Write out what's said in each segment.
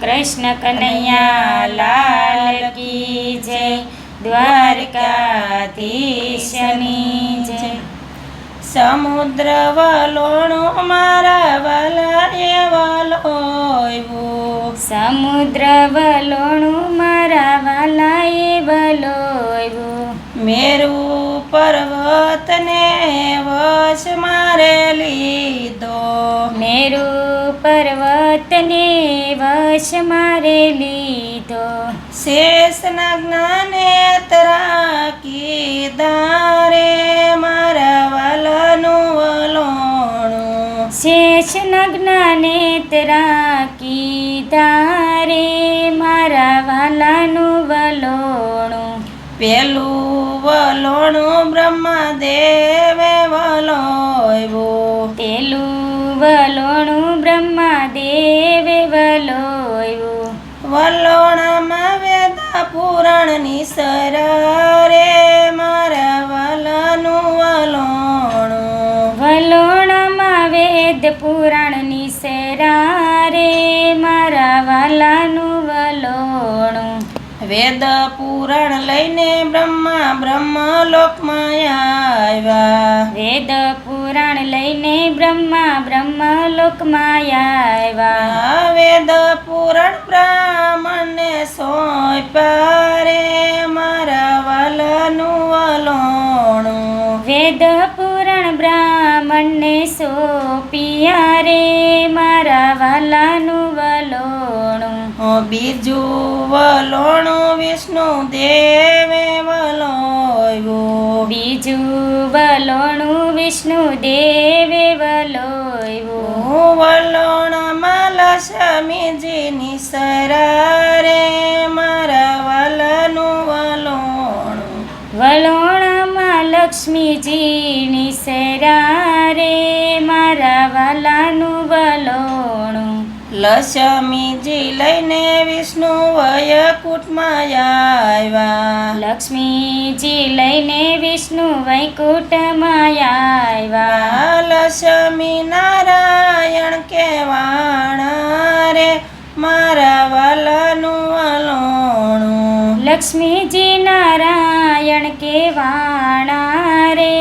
કૃષ્ણ કનૈયા લાલ કી જય દ્વારકાધીશની જય. સમુદ્ર વલોણો મારા વલાય વલોયવું સમુદ્ર વલોણું મારા વલાય વલોયવું મેરુ પર્વતને વશ મારે લીધો. મેરુ પર્વતને વશ મારે લીધો. શેષના જ્ઞાને તરાકી દારે મારા વાલાનું વલોણું. શેષ જ્ઞાને તરાકી દારે મારા વાલાનું વલોણું. પેલું વલોણું બ્રહ્મદેવે વલોવ્યું પેલું વલોણું બ્રહ્માદેવે વલોયું વલોણામાં વેદા પુરાણની સરારે મારા વાલાનું વલોણું વલોણમાં વેદ વેદ પુરાણ લઈને બ્રહ્મા બ્રહ્મ લોકમાં આવ્યા વેદ પુરાણ લઈને બ્રહ્મા બ્રહ્મ લોકમાં આવ્યા વેદ પુરાણ બ્રાહ્મણને સોંપ્યા બ્રાહ્મણને સોપિયા રે મારા વાલાનું વલોણું. ઓ બીજું વલોણું વિષ્ણુ દેવે વલોયું બીજું વલોણું વિષ્ણુ દેવે વલોયું હું સ્વામીજી લક્ષ્મીજીની સરારે મારા વાલાનું વલોણું. વલોણમાં લક્ષ્મીજીની સેરારે મારા વાલાનું વલોણું. લક્ષ્મીજી લઈને વિષ્ણુ વયકુટમાં આવ્યા. લક્ષ્મીજી લઈને વિષ્ણુ વૈકુટમાં આવ્યા. લક્ષ્મી નારાયણ કેવાણા રે મારા વાલાનું વલોણું. લક્ષ્મીજી વાણા રે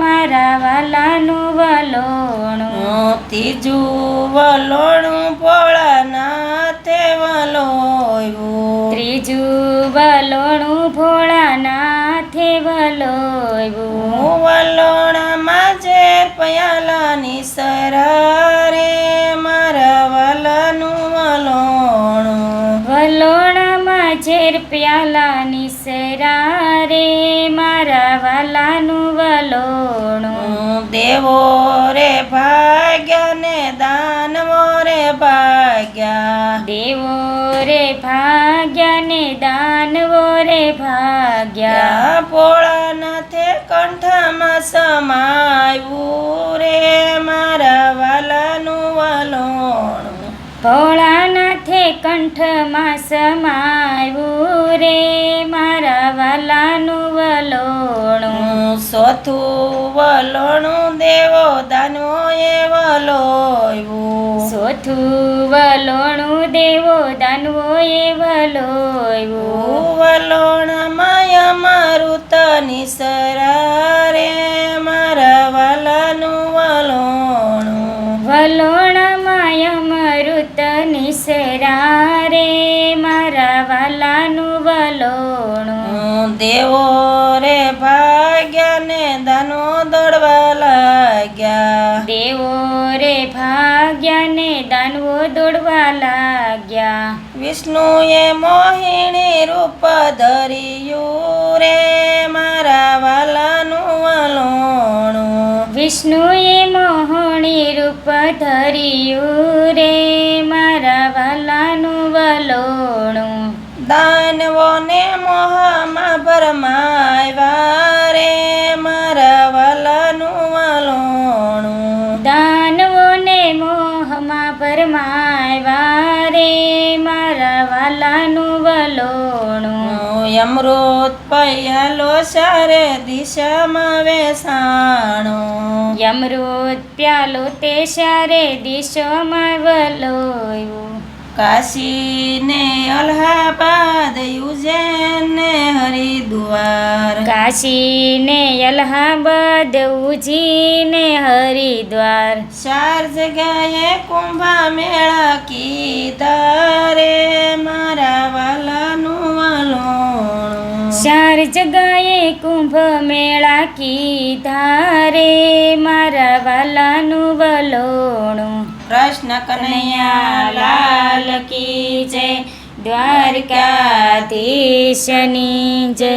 મારા વાલાનું વલોણું ત્રીજું વલોણું ભોળાનાથે વલોયું ત્રીજું વલોણું ભોળાનાથે વલોયું વલોણામાં જે પયાલાની સરારે મારા વાલાનું વલોણું. વલોણામાં ઝેર પ્યાલાની સેરારે મારા વાલાનું વલોણું. દેવો રે ભાગ્યા ને દાનવો રે ભાગ્યા. દેવો રે ભાગ્યા ને દાનવો રે ભાગ્યા. પોળા નાથે કંઠમાં સમાયું ભોળાનાથે કંઠમાં સમાયું રે મારા વાલાનું વલોણું. સોથું વલોણું દેવો દાનવો એ વલોયું સોથું વલોણું દેવો દાનવો એ વલોયું વલોણ માયા મારું તની મારા દેવો રે ભાગ્યા ને દાનો દોડવા લાગ્યા. દેવો રે ભાગ્યા ને દાનવો દોડવા લાગ્યા. વિષ્ણુએ મોહિણી રૂપ ધર્યું રે મારા વાલાનું વલોણું. વિષ્ણુએ મોહણી રૂપ ધર્યું રે મારા વાલાનું વલોણું. દાનવોને મોહમાં ભરમાવ્યા રે મારા વલનું વલોણું દાનવોને મોહમાં પરમાવ્યા રે મારા વાલાનું વલોણું અમૃત પૈયાલો સારે દિશામાં વેસાણો. અમૃત પ્યાલો તે સારે દિશામાં વલોયું. કાશી ને અલ્હાબાદ ઉજ્જૈન હરિદ્વાર. કાશીને અલ્હાબાદ ઉજીને હરિદ્વાર. ચાર જગ્યાએ કુંભ મેળા કીધા રે મારા વાલાનું વલોણું. ચાર જગાએ કુંભ મેળા કીધા રે મારા વાલાનું વલોણું. કૃષ્ણ કનૈયા લાલ કી જય દ્વારકાધીશની જય.